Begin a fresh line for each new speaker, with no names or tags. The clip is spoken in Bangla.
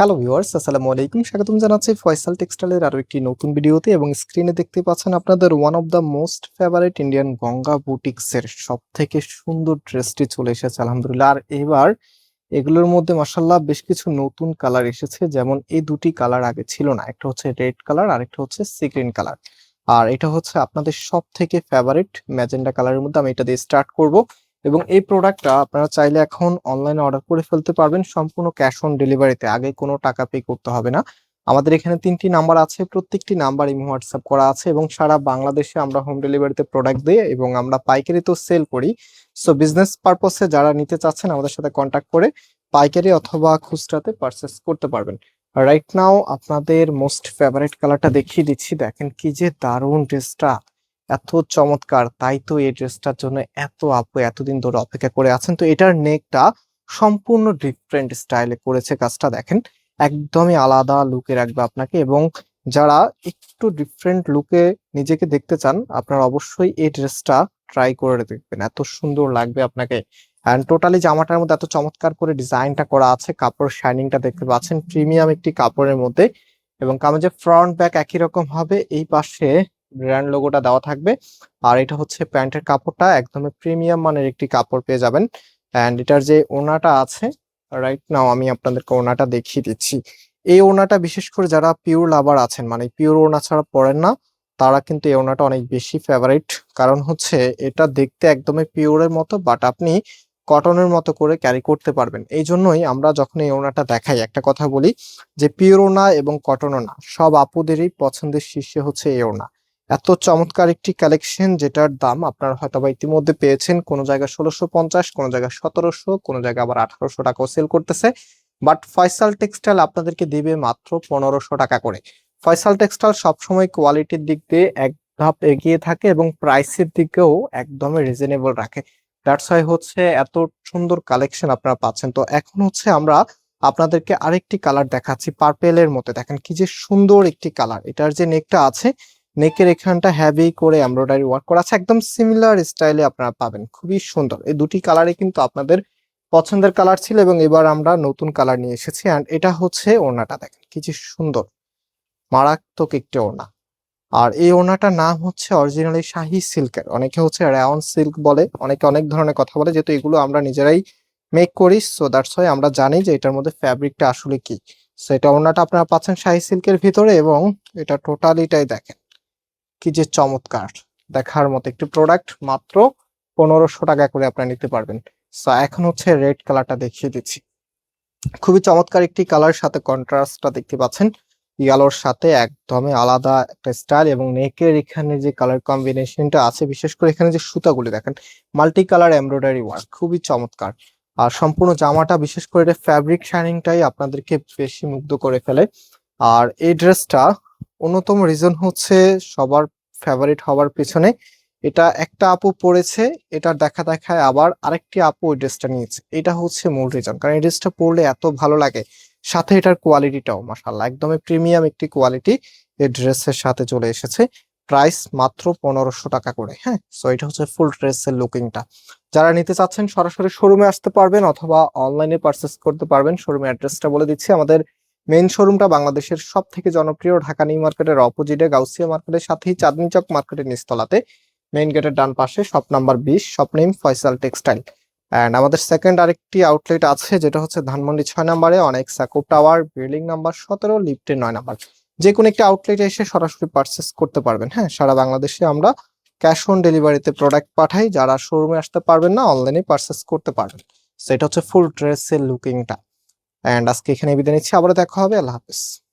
হ্যালো ভিউয়ার্স, আসসালামু আলাইকুম। স্বাগতম জানাচ্ছি ফয়সাল টেক্সটাইলের আরও একটি নতুন ভিডিওতে এবং স্ক্রিনে দেখতে পাচ্ছেন আপনাদের one of the most favourite Indian Ganga boutiques এর সব থেকে সুন্দর ড্রেসটি চলে এসেছে, আলহামদুলিল্লাহ। আর এবার এগুলোর মধ্যে মাসাল্লাহ বেশ কিছু নতুন কালার এসেছে, যেমন এই দুটি কালার আগে ছিল না। একটা হচ্ছে রেড কালার আর একটা হচ্ছে সি গ্রিন কালার। আর এটা হচ্ছে আপনাদের সব থেকে ফেভারিট ম্যাজেন্ডা কালারের মধ্যে আমি এটা দিয়ে স্টার্ট করব। এবং এই প্রোডাক্টটা আপনারা চাইলে এখন অনলাইনে অর্ডার করে ফেলতে পারবেন। সম্পূর্ণ ক্যাশ অন ডেলিভারিতে আগে কোনো টাকা পে করতে হবে না। আমাদের এখানে তিনটি নাম্বার আছে। প্রত্যেকটি নাম্বার ইমো হোয়াটসঅ্যাপ করা আছে এবং সারা বাংলাদেশে আমরা হোম ডেলিভারিতে প্রোডাক্ট দিই এবং আমরা পাইকারিতেও সেল করি। সো বিজনেস পারপসে যারা নিতে চাচ্ছেন, আমাদের সাথে কন্ট্যাক্ট করে পাইকারি অথবা খুচরাতে পারচেস করতে পারবেন। রাইট নাও আপনাদের মোস্ট ফেভারিট কালারটা দেখিয়ে দিচ্ছি। দেখেন কি যে দারুণ ড্রেসটা এত চমৎকার, তাই তো এই ড্রেসটার জন্য এত আপু এতদিন ধরে অপেক্ষা করে আছেন। তো এটার নেকটা সম্পূর্ণ ডিফারেন্ট স্টাইলে করেছে কাজটা, দেখেন। একদমই আলাদা লুকে রাখবে আপনাকে এবং যারা একটু ডিফারেন্ট লুকে নিজেকে দেখতে চান, আপনারা অবশ্যই এই ড্রেসটা ট্রাই করে দেখবেন। এত সুন্দর লাগবে আপনাকে। অ্যান্ড টোটালি জামাটার মধ্যে এত চমৎকার করে ডিজাইনটা করা আছে, কাপড় শাইনিংটা দেখতে পাচ্ছেন প্রিমিয়াম একটি কাপড়ের মধ্যে। এবং কামেজের ফ্রন্ট ব্যাক একই রকম হবে, এই পাশে ব্র্যান্ড লোগোটা দেওয়া থাকবে। আর এটা হচ্ছে প্যান্টের কাপড়টা, একদমই প্রিমিয়াম মানের একটি কাপড় পেয়ে যাবেন। অ্যান্ড এটার যে ওনাটা আছে রাইট নাও আমি আপনাদেরকে ওনাটা দেখিয়ে দিচ্ছি। এই ওনাটা বিশেষ করে যারা পিওর লাভার আছেন মানে পিওর ওনা ছাড়া পড়েন না, তারা কিন্তু এই ওনাটা অনেক বেশি ফেভারিট কারণ হচ্ছে এটা দেখতে একদমই পিওরের মতো বাট আপনি কটনের মতো করে ক্যারি করতে পারবেন। এই জন্যই আমরা যখন এই ওনাটা দেখাই, একটা কথা বলি যে পিওর ওনা এবং কটন ওনা সব আপুদেরই পছন্দের শীর্ষে হচ্ছে এই ওনা। এত চমৎকার একটি কালেকশন যেটার দাম আপনারা হয়তো বা ইতিমধ্যে পেয়েছেন। কোনো জায়গায় ষোলোশো পঞ্চাশ, কোনো জায়গায় সতেরোশো, কোনো জায়গায় আবার আঠারোশো টাকাও সেল করতেছে। বাট ফয়সাল টেক্সটাইল আপনাদেরকে দিবে মাত্র পনেরোশো টাকা করে। ফয়সাল টেক্সটাইল সবসময় কোয়ালিটির দিক দিয়ে এক ধাপ এগিয়ে থাকে এবং প্রাইসের দিকেও একদমই রিজনেবল রাখে। দ্যাটস ওয়াই হচ্ছে এত সুন্দর কালেকশন আপনারা পাচ্ছেন। তো এখন হচ্ছে আমরা আপনাদেরকে আরেকটি কালার দেখাচ্ছি। পার্পেলের মধ্যে দেখেন কি যে সুন্দর একটি কালার এটার যে নেকটা আছে নেকের এখানটা হ্যাভি করে এমব্রয়ডারি ওয়ার্ক করা আছে। একদম সিমিলার স্টাইলে আপনারা পাবেন। খুবই সুন্দর। এই দুটি কালারে কিন্তু আপনাদের পছন্দের কালার ছিল এবং এবার আমরা নতুন কালার নিয়ে এসেছি। অ্যান্ড এটা হচ্ছে ওড়নাটা দেখেন, কি যে সুন্দর। মারাত্মক একটি ওড়না। আর এই ওড়নাটার নাম হচ্ছে অরিজিনালি শাহি সিল্কের। অনেকে হচ্ছে রেওন সিল্ক বলে, অনেকে অনেক ধরনের কথা বলে, যেহেতু এগুলো আমরা নিজেরাই মেক করি সো দ্যাটস ওয়াই আমরা জানি যে এটার মধ্যে ফ্যাব্রিকটা আসলে কি। সো এটা ওড়নাটা আপনারা পাচ্ছেন শাহি সিল্কের ভিতরে এবং এটা টোটালিটাই দেখেন। কি যে চমৎকার। দেখার মতো একটি প্রোডাক্ট মাত্র পনেরোশো টাকা করে আপনারা নিতে পারবেন। সো এখন হচ্ছে রেড কালারটা দেখিয়ে দিচ্ছি। খুবই চমৎকার একটি কালার সাথে কন্ট্রাস্টটা দেখতে পাচ্ছেন। ইয়ালোর সাথে একদমই আলাদা একটা স্টাইল এবং নেকের এখানে যে কালার কম্বিনেশনটা আছে, বিশেষ করে এখানে যে সুতাগুলি দেখেন মাল্টি কালার এমব্রয়ডারি ওয়ার্ক খুবই চমৎকার। আর সম্পূর্ণ জামাটা, বিশেষ করে এটা ফ্যাব্রিক শাইনিংটাই আপনাদেরকে বেশি মুগ্ধ করে ফেলে। আর এই ড্রেসটা অন্যতম রিজন হচ্ছে সবার ফেভারিট হওয়ার পেছনে। এটা একটা আপু পড়েছে, এটা দেখা দেখায় আবার আরেকটি আপু ওই ড্রেসটা নিয়েছে। এটা হচ্ছে মূল রিজন কারণ এই ড্রেসটা পরলে এত ভালো লাগে। সাথে এটার কোয়ালিটিটাও মাসাল্লাহ একদমই প্রিমিয়াম একটি কোয়ালিটি এই ড্রেসের সাথে চলে এসেছে। প্রাইস মাত্র পনেরোশো টাকা করে হ্যাঁ? সো এটা হচ্ছে ফুল ড্রেসের লুকিংটা যারা নিতে চাচ্ছেন সরাসরি শোরুমে আসতে পারবেন অথবা অনলাইনে পারচেস করতে পারবেন। শোরুমে অ্যাড্রেসটা বলে দিচ্ছি। আমাদের মেইন শোরুমটা বাংলাদেশের সব থেকে জনপ্রিয় ঢাকা নিউ মার্কেটের অপোজিটে, গাউসিয়া মার্কেটের সাথেই চাঁদনি চক মার্কেটের নিচতলাতে। মেইন গেটের ডান পাশে শপ নাম্বার বিশ, shop name Faisal textile. And আমাদের সেকেন্ড আরেকটি আউটলেট আছে, যেটা হচ্ছে ধানমন্ডি ছয় নাম্বারে অনেক সাকুপ টাওয়ার, বিল্ডিং নাম্বার সতেরো লিফটের নয় নাম্বার। যে কোনো একটি আউটলেটে এসে সরাসরি পারচেস করতে পারবেন। হ্যাঁ সারা বাংলাদেশে আমরা ক্যাশ অন ডেলিভারিতে প্রোডাক্ট পাঠাই, যারা শোরুমে আসতে পারবেন না অনলাইনে পারচেস করতে পারবেন। সেটা হচ্ছে ফুল ড্রেসের লুকিংটা অ্যান্ড আজকে এখানে বিদায় নিচ্ছি আবারও দেখা হবে আল্লাহ হাফিজ।